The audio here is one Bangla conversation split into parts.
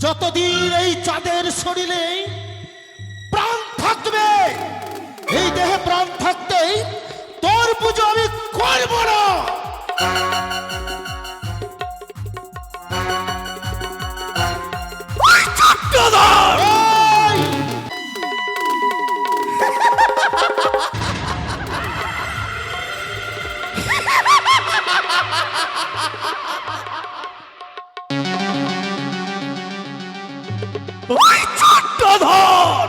যতদিন এই চাঁদের শরীরে প্রাণ থাকবে, এই দেহে প্রাণ থাকতেই তোর পুজো আমি করব না এই! চট্টধর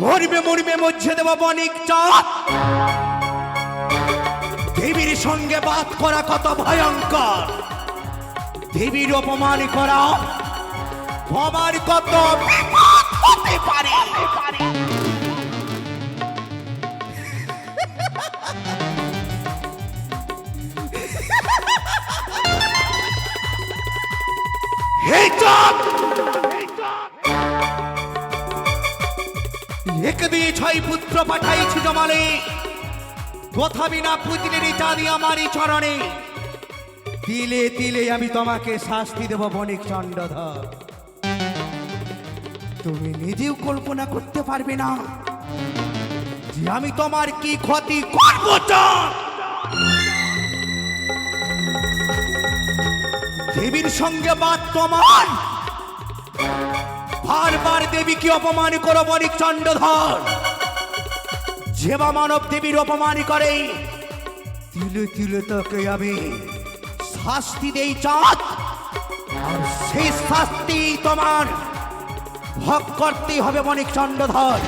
মরবে মরবে মধ্যে বণিক চাঁদ। দেবীর সঙ্গে বাদ করা কত ভয়ঙ্কর। দেবীর অপমান করা আমার কত বিপদ হতে পারে। এক দিয়ে ছয় পুত্র পাঠাইছি জমালে তথাপি না পুতিলের চাঁদি আমারই চরণে তিলে তিলে আমি তোমাকে শাস্তি দেব বণিক চণ্ডধর তুমি নিজেও কল্পনা করতে পারবে না যে আমি তোমার কি ক্ষতি করব চাঁদ দেবীর সঙ্গে বাদ তোমার বারবার দেবীকে অপমান করো বণিক চণ্ডধর যেবা মানব দেবীর অপমান করে, তিলে তিলে তোকে আমি শাস্তি দেই চাঁদ। আর সেই শাস্তি তোমার ভোগ করতেই হবে বণিক চণ্ডধর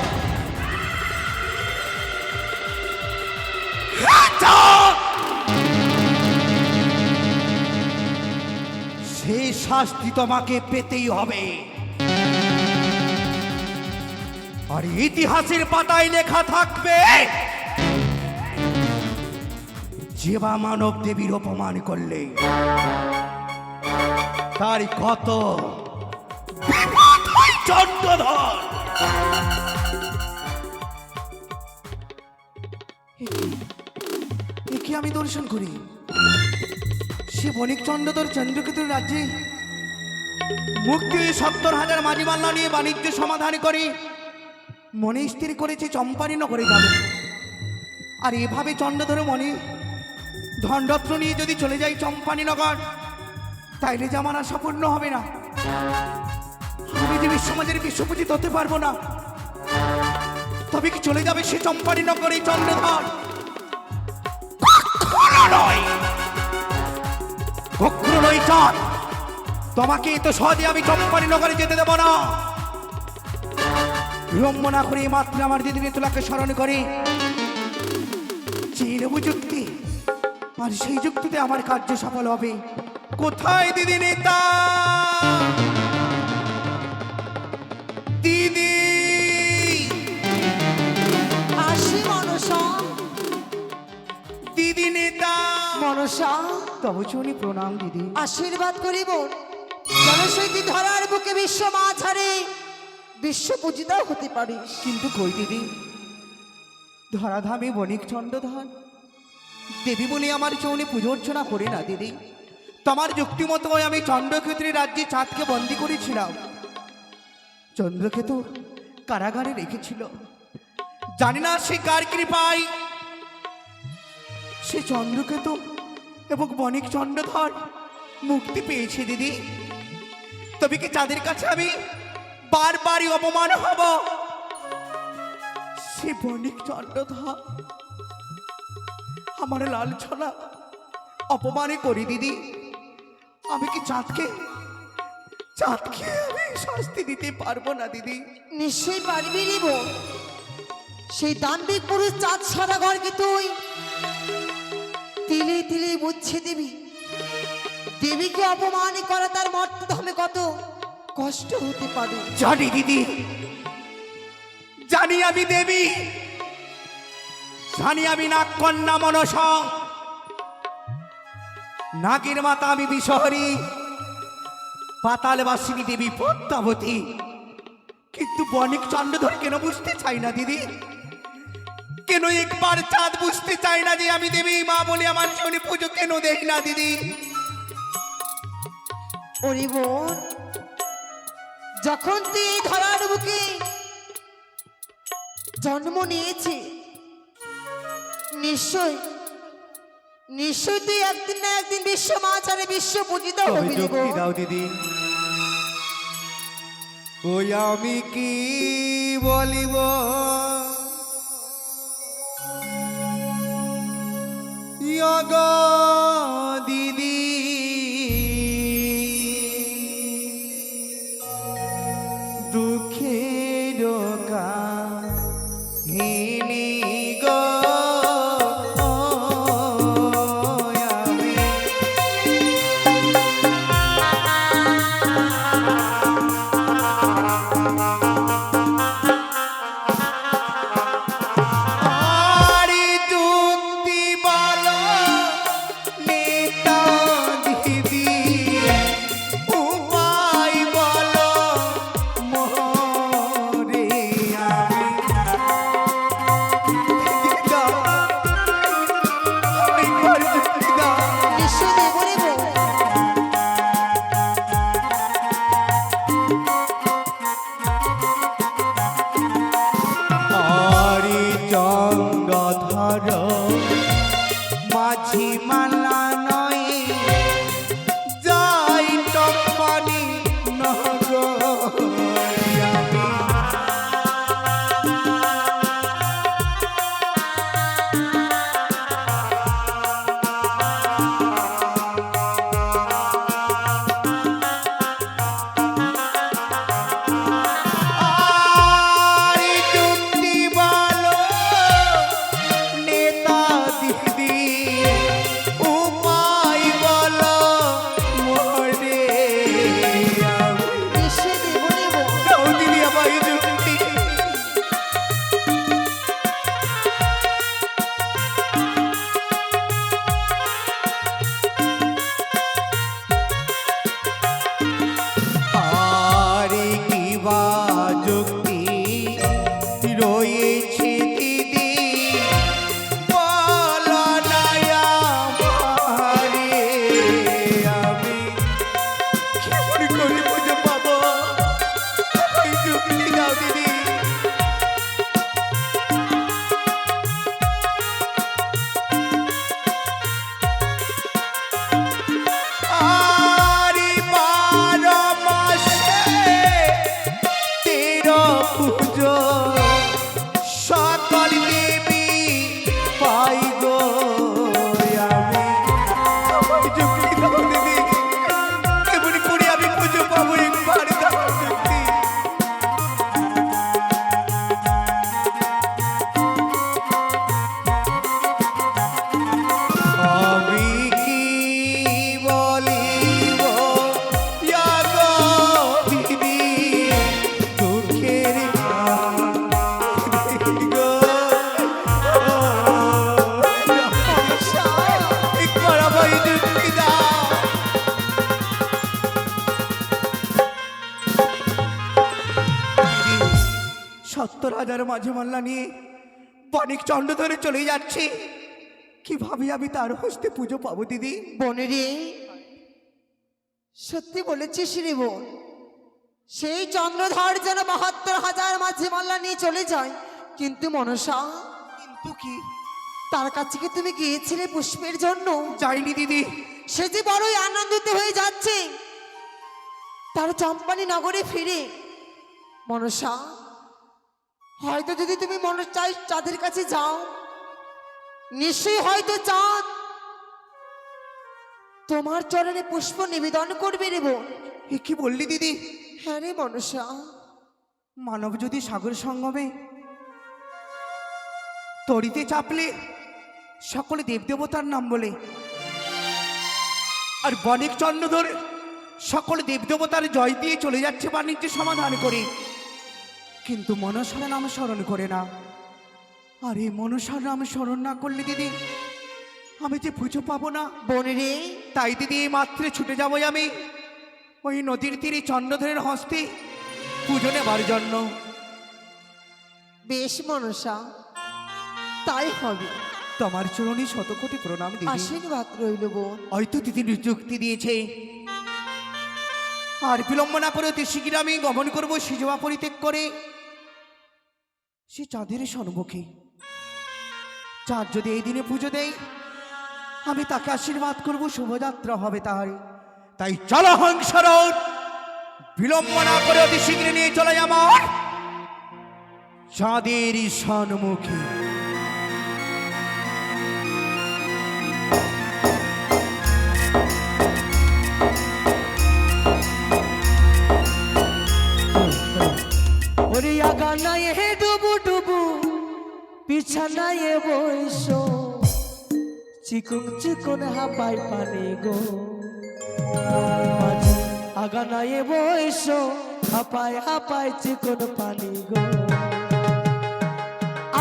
সেই শাস্তি তোমাকে পেতেই হবে। আর ইতিহাসের পাতায় লেখা থাকবে যেবা মানব দেবীর অপমান করলে। তার কত? চন্দ্রধর। একে আমি দর্শন করি? সে বণিক চন্দ্রধর চন্দ্রকেতুর রাজ্যে মুক্তি সত্তর হাজার মাঝি মাল্লা নিয়ে বাণিজ্য সমাধান করে মনে স্থির করেছে চম্পারি নগরে যাবে। আর এভাবে চন্দ্রধর মনে ধনরত্ন নিয়ে যদি চলে যাই চম্পানি নগর, তাইলে আমার আশা হবে না। আমি যে বিশ্বমাজের বিশ্বপূজিত হতে পারব না। তবে কি চলে যাবে সে চম্পানি নগরে চন্দ্রধর? নয়। নয় চাঁদ তোমাকে তো সহজে আমি চম্পানি নগরে যেতে দেব না। বিলম্ব না করে মাত্র আমার দিদিনী তোলাকে স্মরণ করে। চেয়ে নেব যুক্তি আর সেই যুক্তিতে আমার কার্য সফল হবে। কোথায় দিদি নেতা? দিদি! আসি মনসা। দিদি নেতা! মনসা। তবু চুনি প্রণাম দিদি। আশীর্বাদ করিব। জনসৈতি ধরার বুকে বিশ্ব মাঝারে বিশ্ব পূজিতাও হতে পারিস। কিন্তু কই দিদি? ধরাধামে বণিক চন্দ্রধর। দেবী বলে আমার চৌনি পুজো অর্চনা করে না দিদি। তোমার যুক্তি মতো আমি চন্দ্রক্ষেত্রের রাজ্যে চাঁদকে বন্দি করেছিলাম। চন্দ্রকেতু কারাগারে রেখেছিল। জানি না সে কার কৃপায়। সে চন্দ্রকেতু এবং বণিক চন্দ্রধর মুক্তি পেয়েছে, দিদি। তবে কি চাঁদের কাছে আমি বারবারই অপমান হব? সে বণিক চন্দ্রধর আমার লালছনা অপমানে করি, দিদি। আমি কি চাঁদকে চাঁদকে আমি শাস্তি দিতে পারব না, দিদি? নিশ্চয়ই পারবি রিব সেই দাম্ভিক পুরুষ চাঁদ সারা ঘরকে তুই। তিলে তিলে বুঝছে দিবি। দেবীকে অপমান করা তার মর্তধামে কত কষ্ট হতে পারে। জানি দিদি। জানি আমি দেবী। জানি আমি নাগ কন্যা মনস। নাগের মাতা আমি বিশহরী পাতালবাসিনী দেবী পদ্মাবতী কিন্তু বণিক চন্দ্রধর কেন বুঝতে চাই না দিদি? কেন একবার চাঁদ বুঝতে চাই না যে আমি দেবী মা বলে আমার জীবনে পুজো কেন দেই না দিদি? ওরে বোন যখন তুই এই ধরার বুকে জন্ম নিয়েছি নিশ্চয় নিশ্চয় তুই একদিন না একদিন বিশ্ব মাচারে বিশ্ব পূজিত হবি। দাও দিদি? ওই আমি কি বলিব? God. হাজার মাঝে মাল্লা নিয়ে বণিক চন্ড ধরে চলে যাচ্ছে। কীভাবে আমি তার হস্তে পুজো পাবো দিদি? বনেরে সত্যি বলেছিস রে বোন সেই চন্দ্রধর যেন বাহাত্তর হাজার মাঝে মাল্লা নিয়ে চলে যায়। কিন্তু মনসা কিন্তু কি? তার কাছে কি তুমি গিয়েছিলে পুষ্পের জন্য? যাইনি দিদি। সে যে বড়ই আনন্দিত হয়ে যাচ্ছে। তার চম্পানি নগরে ফিরে। মনসা হয়তো যদি তুমি মন চাই চাঁদের কাছে যাও নিশ্চয়ই হয়তো চাঁদ। তোমার চরণে পুষ্প নিবেদন করবে রে বোন। এ কি বললি দিদি? হ্যাঁ রে মনসা। মানব যদি সাগর সঙ্গমে তরিতে চাপলে সকলে দেবদেবতার নাম বলে। আর বণিক চন্দ্র ধরে সকল দেবদেবতার জয় দিয়ে চলে যাচ্ছে বাণিজ্য সমাধান করে। কিন্তু মনসার নাম স্মরণ করে না। আর এই মনসার নাম স্মরণ না করলে দিদি আমি যে পুজো পাবো না। বনে রে তাই দিদি এই মাত্রে ছুটে যাব আমি। ওই নদীর তীরে চন্দ্রধরের হস্তে পুজো নেবার জন্য। বেশ মনসা তাই হবে। তোমার চরণে শতকোটি প্রণাম দিদি। আশীর্বাদ রইল বোন। হয়তো দিদি নিযুক্তি দিয়েছে। আর বিলম্ব না করে অতি শীঘ্র আমি গমন করব সিজোয়া পরিত্যাগ করে। সে চাঁদের সম্মুখে চাঁদ যদি এই দিনে পুজো দেয়, আমি তাকে আশীর্বাদ করব, শুভযাত্রা হবে তার তাই চলো হংসরণ বিলম্ব না করে অতি শীঘ্র নিয়ে চলে আমার চাঁদের সম্মুখে ওরে আগানায় হে বিছানায় বইসো চিকুন চিকুন হাপাই পানি গো। আগানায় বইসো হাপাই হাপাই চিকুন পানি গো।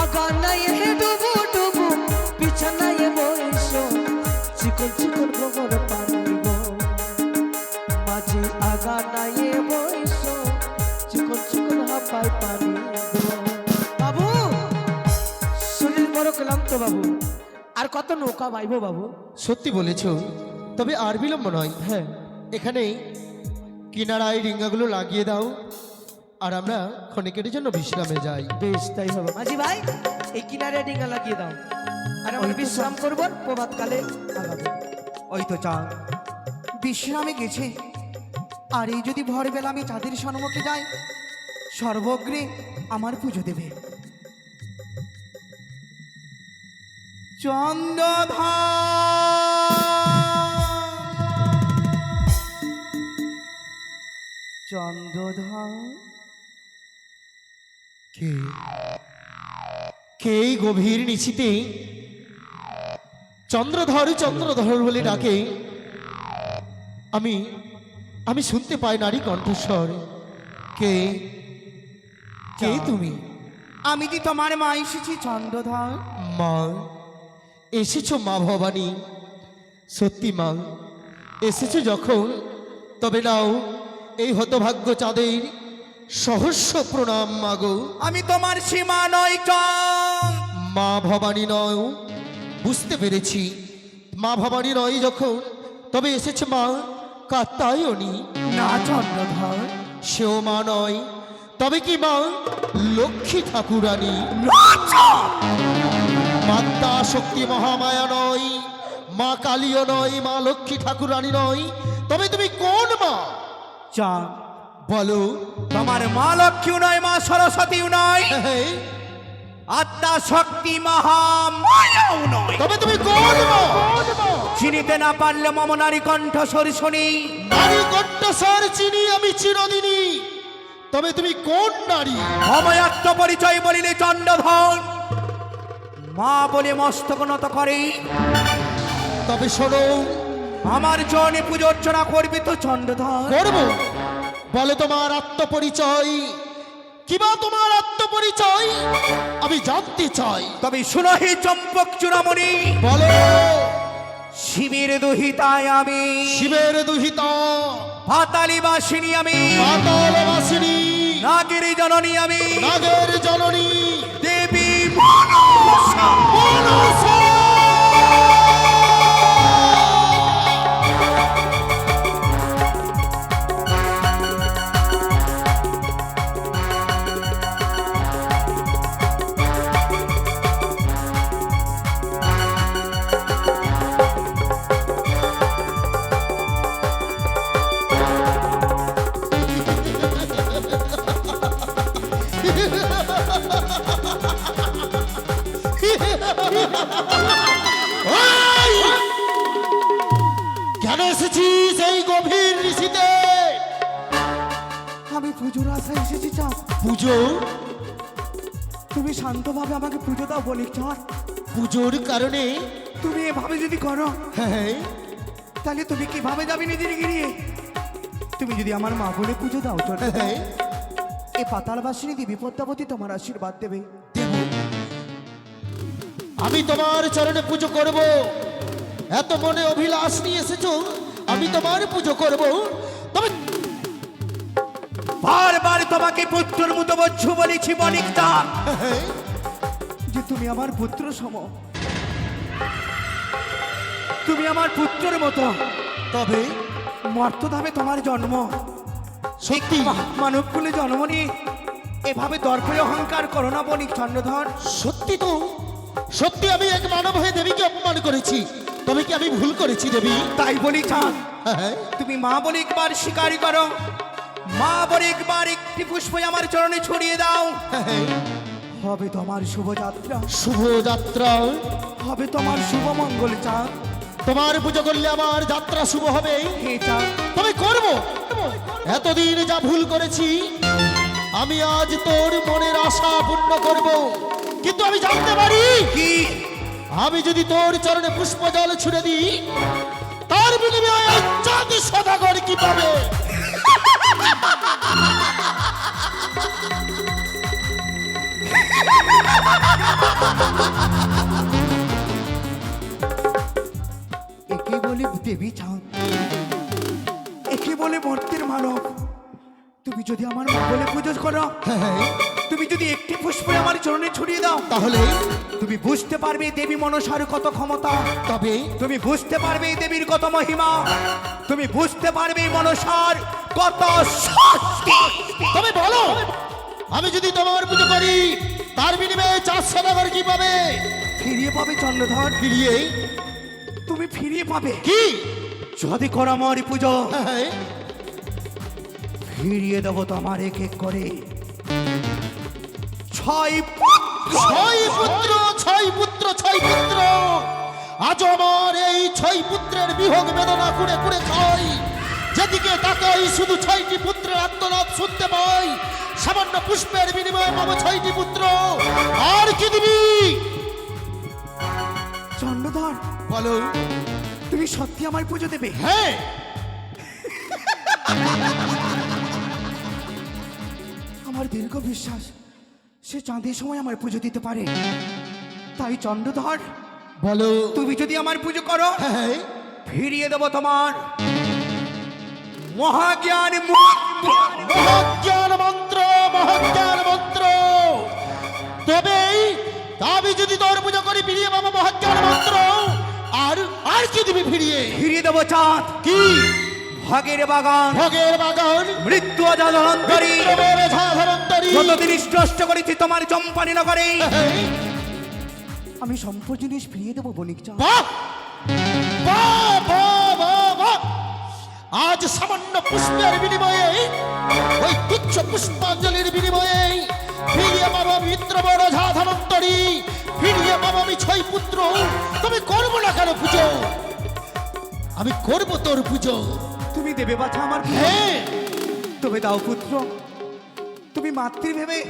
আগানায় ডুবু ডুবু, বিছানায় বইসো চিকুন চিকুন গোবর পানি গো। মাঝি আগানায় বইসো চিকন চিকন পানি ক্লান্ত বাবু আর কত নৌকা বাইবো বাবু? সত্যি বলেছ তবে আর বিলম্ব নয়। হ্যাঁ। এখানে কিনারায় রিঙ্গাগুলো লাগিয়ে দাও আর আমরা ক্ষণিকের জন্য বিশ্রামে যাই। বেশ তাই হবে। মাঝি ভাই এই কিনারে ডিঙ্গা লাগিয়ে দাও। আর আমরা বিশ্রাম করব প্রভাত কালে আগাবো ওই তো চাঁদ বিশ্রামে গেছে। আর এই যদি ভোরবেলা আমি চাঁদের সম্মুখে যাই সর্বগ্রে আমার পুজো দেবে। চন্দ্রধর চন্দ্রধর কে? কে গভীর নিচিতে চন্দ্রধর চন্দ্রধর বলে ডাকে? আমি আমি শুনতে পাই নারী কণ্ঠস্বর। কে? কে তুমি? আমি যে তোমার মা এসেছি চন্দ্রধর। মা? এসেছ মা ভবানী। সত্যি মা এসেছ যখন তবে নাও এই হতভাগ্য চাঁদের সহস্র প্রণাম মাগো। আমি তোমার সীমা নয় মা ভবানী নয় বুঝতে পেরেছি। মা ভবানী নয় যখন তবে এসেছে মা কাত্তায়নী। না চন্দ্রধর। সেও মা নয় তবে কি মা লক্ষ্মী ঠাকুরানী? মাতা শক্তি মহামায়া নয় মা কালীও নয় মা লক্ষ্মী ঠাকুরানী নয় তবে তুমি কোন মা? চা। বলো। তোমার মা লক্ষ্মীও নয় মা সরস্বতীও নয়। আত্মা শক্তি মহামায়াও নয়। তবে তুমি কোন মা? চিনিতে না পারলে মম নারী কণ্ঠ শুনি। নারী কণ্ঠস্বর চিনি আমি চিরদিনী তবে তুমি কোন নারী? অময়াত্ম পরিচয় বলিলে চন্ডধন মা বলে মস্তক নত করে। তবে শোনো আমার জনে পুজো অর্চনা করবি তো চন্ডধন করব। বলে তোমার আত্মপরিচয়। কিবা তোমার আত্মপরিচয়? আমি জানতে চাই। তবে শুনো হে চম্পক চূড়ামণি। বলো। শিবের দুহিতায় আমি। শিবের দুহিতা। পাতালি বাসিনী আমি। পাতালবাসিনী নাগের জননী আমি। নাগের জননী। পুজোর আশায় এসেছি চাঁদ পুজো? তুমি শান্তভাবে আমাকে পুজো দাও বলি চাঁদ পুজোর কারণে? তুমি এভাবে যদি করো হ্যাঁ। তাহলে তুমি কীভাবে যাবে নিজের গিরিয়ে তুমি যদি আমার মা বলে পুজো দাও চল। হ্যাঁ। এই পাতালবাসিনী দেবী পদ্মাবতী তোমার আশীর্বাদ দেবে। আমি তোমার চরণে পুজো করব। এত মনে অভিলাষ নিয়ে এসেছ আমি তোমার পুজো করব। বারবার তোমাকে পুত্রের মতো বচ্ছু বলেছি বণিক চাঁদ হ্যাঁ, যে তুমি আমার পুত্র সম। তুমি আমার পুত্রের মতো। তবে মর্তধামে তোমার জন্ম। সত্যি? মানব কুলে জন্ম নিয়ে এভাবে দর্পে অহংকার করো না বণিক চন্দ্রধর। সত্যি তো? সত্যি আমি এক মানব হয়ে দেবীকে অপমান করেছি। তবে কি আমি ভুল করেছি দেবী? তাই বলি চাঁদ হ্যাঁ তুমি মা বলে একবার স্বীকার করো। মা বলে একবার একটি পুষ্প আমার চরণে ছড়িয়ে দাও। হবে তোমার শুভযাত্রা। শুভ যাত্রা হবে তোমার শুভ মঙ্গল চাঁদ। তোমার পুজো করলে আমার যাত্রা শুভ হবে। তবে করব। এতদিন যা ভুল করেছি আমি আজ তোর মনের আশা পূর্ণ করব। কিন্তু আমি জানতে পারি কি? আমি যদি তোর চরণে পুষ্প জল ছুড়ে দিই তার বিনিময়ে চাঁদ সদাগর কি পাবে? একে বলে দেবী চাঁদ একে বলে মর্তের মানব তুমি যদি আমার বলে পুজো করো হ্যাঁ, তুমি যদি একটি পুষ্প আমার চরণে ছড়িয়ে দাও তাহলে? তুমি বুঝতে পারবে দেবী মনসার কত ক্ষমতা। তবে? তুমি বুঝতে পারবে দেবীর কত মহিমা। তুমি বুঝতে পারবে মনসার কত তবে বলো আমি যদি তোমার পুজো করি তার বিনিময়ে চাঁদ সদাগর কি পাবে? ফিরিয়ে পাবে চন্দ্রধর। ফিরিয়ে? তুমি ফিরিয়ে পাবে। কি? যদি করো আমার পুজো হ্যাঁ, ফিরিয়ে দেবো তোমার এক এক করে। ছয় ছয় পুত্র ছয় পুত্র ছয় পুত্র। আজ আমার এই ছয় পুত্রের বিহোগ বেদনা কুড়ে কুড়ে খাই যেদিকে তাকাই শুধু ছয়টি পুত্রের আত্মনাদ শুনতে পাই সামান্য পুষ্পের বিনিময়ে পাবো ছয়টি পুত্র। আর কি দিবি? চন্দ্রধর বলো। তুমি সত্যি আমার পুজো দেবে? হ্যাঁ। আমার দীর্ঘ বিশ্বাস সে চাঁদের সময় আমার পুজো দিতে পারে। তাই চন্দ্রধর বলো। তুমি যদি আমার পুজো করো হ্যাঁ। ফিরিয়ে দেবো তোমার। মহাজ্ঞান মন্ত্র। মহাজ্ঞান মন্ত্র মহাজ্ঞান মন্ত্র। তবেই আমি যদি তোর পুজো করি ফিরিয়ে পাবো মহাজ্ঞান মন্ত্র। আর আর কি দিবি ফিরিয়ে? ফিরিয়ে দেবো চাঁদ। কি? ভাগের বাগান। ভোগের বাগান। মৃত্যু অজাধরন্তরী যতদিন স্পষ্ট করেছি তোমার চম্পানি নগরে। আমি সম্পদ জিনিস ফিরিয়ে দেবো বণিক চাঁদ। আজ সামান্য পুষ্পের বিনিময়ে ওই তুচ্ছ পুষ্পাঞ্জলির বিনিময়ে ফিরিয়ে পাবো মিত্র বড় ঝাধনন্তরী ফিরিয়ে পাবো আমি ছয় পুত্র। তুমি করব না কেন পুজো? আমি করব তোর পুজো। তুমি দেবে বাছা আমার? হ্যাঁ। তবে দাও পুত্র। তুমি মাতৃ ভেবে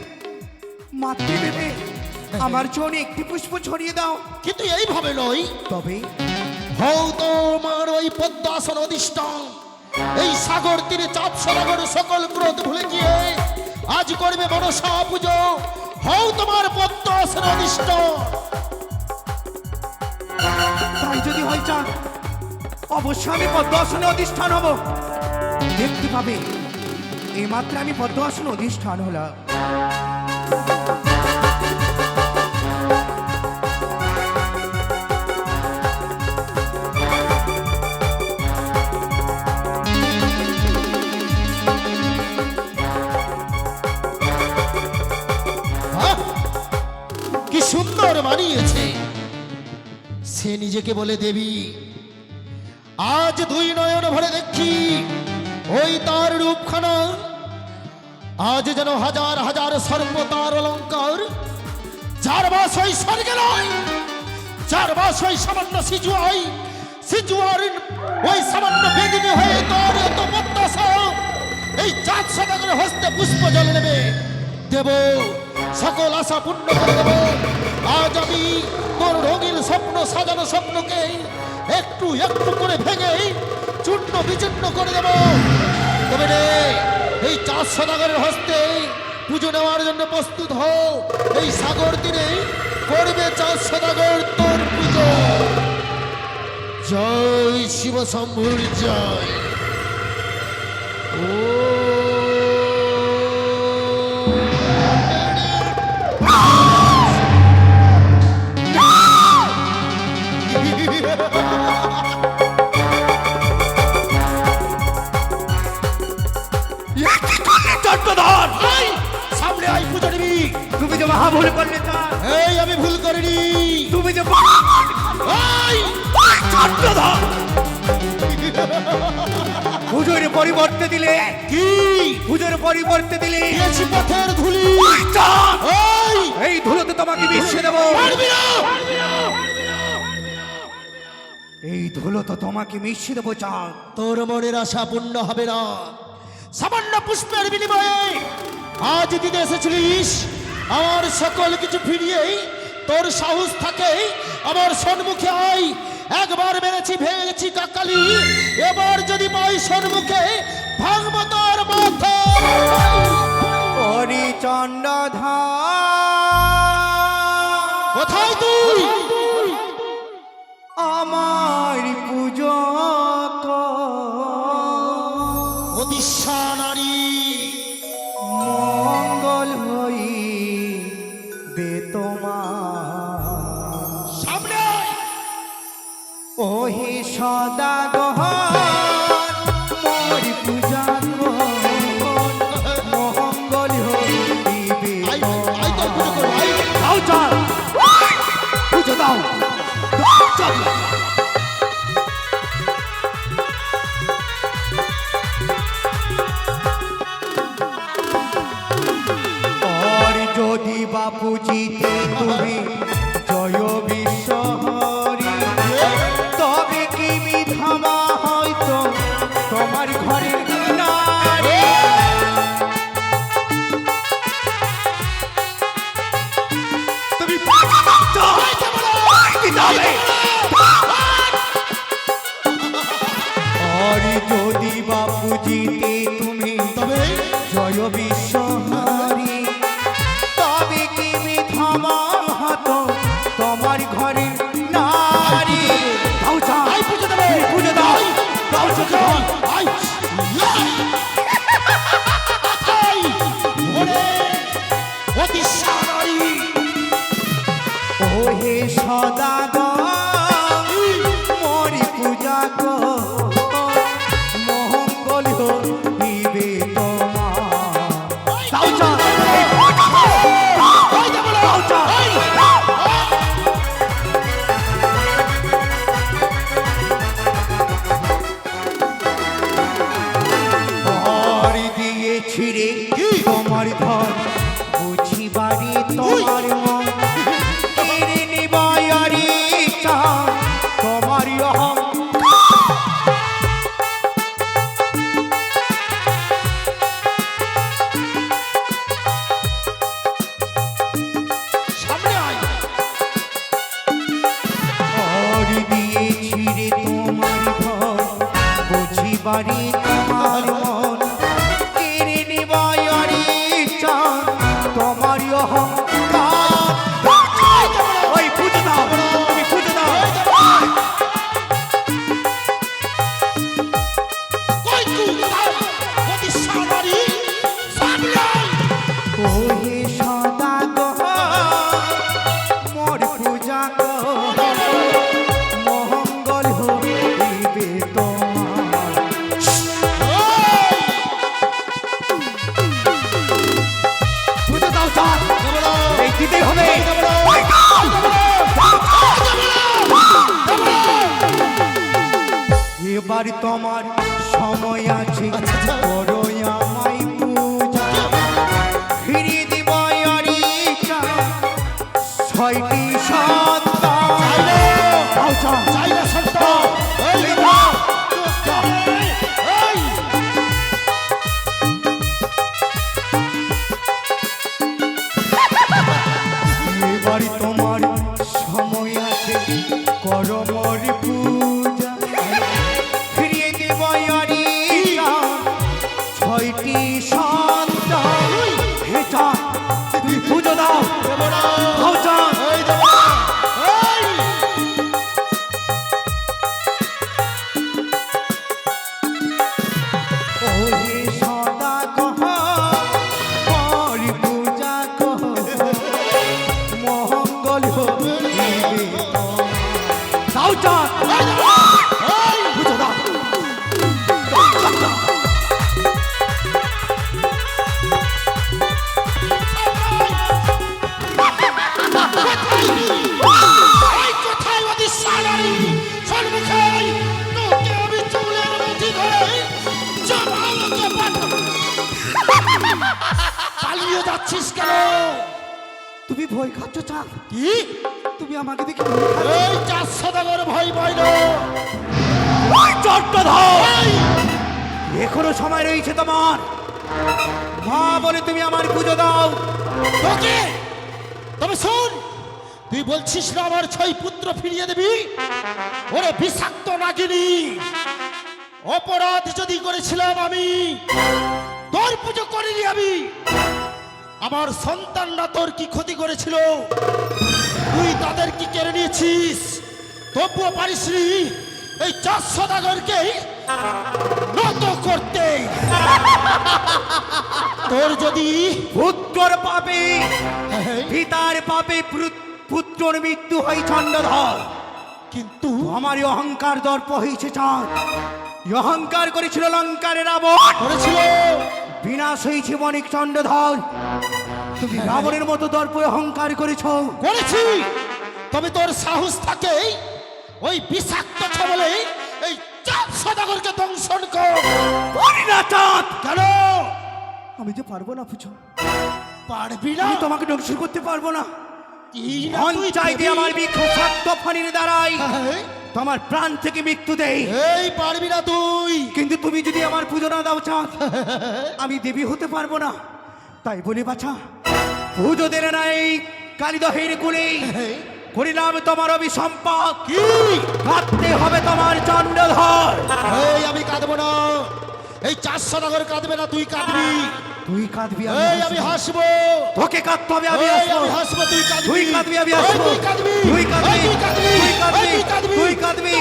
মাতৃ ভেবে আমার জন্য একটি পুষ্প ছড়িয়ে দাও। কিন্তু এইভাবে নয়। তবে হও তোমার ওই পদ্মাসন অধিষ্ঠান। এই সাগর তীরে চাপ সরাগর সকল ক্রোধ ভুলে গিয়ে আজ করবে মনসা পুজো। হও তোমার পদ্মাসন অধিষ্ঠান তাই যদি হয় চান অবশ্যই আমি পদ্ম আসনে অধিষ্ঠান হব। দেখতে পাবে আমি পদ্ম আসনে অধিষ্ঠান হলাম। বানিয়েছে সে নিজেকে বলে, দেবী, আজ দুই নয়ন ভরে দেখি, ওই তার রূপখানা। আজ যেন হাজার হাজার সর্ব তার অলঙ্কার, যার বাস ওই স্বর্গে নয়, যার বাস ওই সামান্য সিজু হয় সিজুয়ার ওই সামান্য বেদিনী হয়ে তোর এত প্রত্যাশা। এই চাঁদ সদাগরের হস্তে পুষ্প জল নেবে। দেব, সকল আশা পূর্ণ করে দেব। আজ আমি তোর রঙিন স্বপ্ন, সাজানো স্বপ্নকে একটু একটু করে ভেঙে চূর্ণ বিচূর্ণ করে দেব। তবে রে, এই চাঁদ সদাগরের হস্তে পুজো নেওয়ার জন্য প্রস্তুত হও। এই সাগর তীরে করবে চাঁদ সদাগর তোর পুজো। জয় শিব শম্ভুর জয়। ও মহাভুল করলে এই আমি ভুল করিনি। তুমি যে পুজোর পরিবর্তে দিলে। কি? পুজোর পরিবর্তে দিলে। পথের ধুলি। আচ্ছা! এই ধুলোতে তোমাকে বিশ্বে দেবো। এই ধুলো তো তোমাকে মিশিয়ে দেবো চাঁদ। তোর মনের আশা পূর্ণ হবে না। সামান্য পুষ্পের বিনিময়ে আজ দিতে এসেছিলিস আমার সকল কিছু ফিরিয়েই, তোর সাহস থাকে আমার সন্মুখে আই একবার মেরেছি, ভেঙেছি কাকালি। এবার যদি পাই সন্মুখে, ভাঙবো তোর মাথা হরিচন্দ্র ধার যাবে এবার তোমার সময় আছে। আচ্ছা, আচ্ছা। বড় এখনও সময় রয়েছে তোমার। মা বলে তুমি আমার পুজো দাও। তোকে? তবে শোন, তুই বলছিস না আমার ছয় পুত্র ফিরিয়ে দিবি? ওরে বিষাক্ত নাগিনি, অপরাধ যদি করেছিলাম আমি, তোর পুজো করিনি আমি। আমার সন্তানরা তোর কি ক্ষতি করেছিল? তুই তাদের কি কেড়ে নিয়েছিস? তবুও পারিসনি? এই চার সদাগরকে নত করতে। তোর যদি পুত্রর পাপে পিতার পাপে পুত্র- পুত্রর মৃত্যু হয় চন্ডধর কিন্তু আমার অহংকার দর্প হয়েছে চাঁদ। অহংকার করেছিল লঙ্কারে রাবণ। করেছিল। বিনাশ হয়েছে বণিক চন্ডধর তুমি রাবণের মতো দর্প অহংকার করেছ। করেছি। তবে তোর সাহস থাকে ওই বিষাক্ত ছবলে এই চাঁদ সদাগরকে দংশন কর। না চাঁদ। কেন? আমি যে পারব না পুজো। পারবি না? আমি তোমাকে ধ্বংস করতে পারব না। কি না মন তুই আমার বিক্ষাক্ত ফণির দ্বারাই হ্যাঁ, তোমার প্রাণ থেকে মৃত্যু দেই। এই পারবি না তুই। কিন্তু তুমি যদি আমার পুজো না দাও চাঁদ আমি দেবী হতে পারব না। তাই বলি বাছা পুজো দেরে না এই কালিদহের কুলে করিলাম তোমার অভিসম্পদ। কি কাঁদতে হবে তোমার চন্দ্রধর। এই আমি কাঁদবো না। এই চারশো নগর কাঁদবে না তুই কাঁদবি। তুই কাঁদবি এই আমি হাসবো। তোকে কাঁদতে হবে আমি হাসবো। তুই কাঁদবি। তুই কাঁদবি আমি হাসবো তুই কাঁদবি। তুই কাঁদবি তুই কাঁদবি। তুই কাঁদবি তুই কাঁদবি।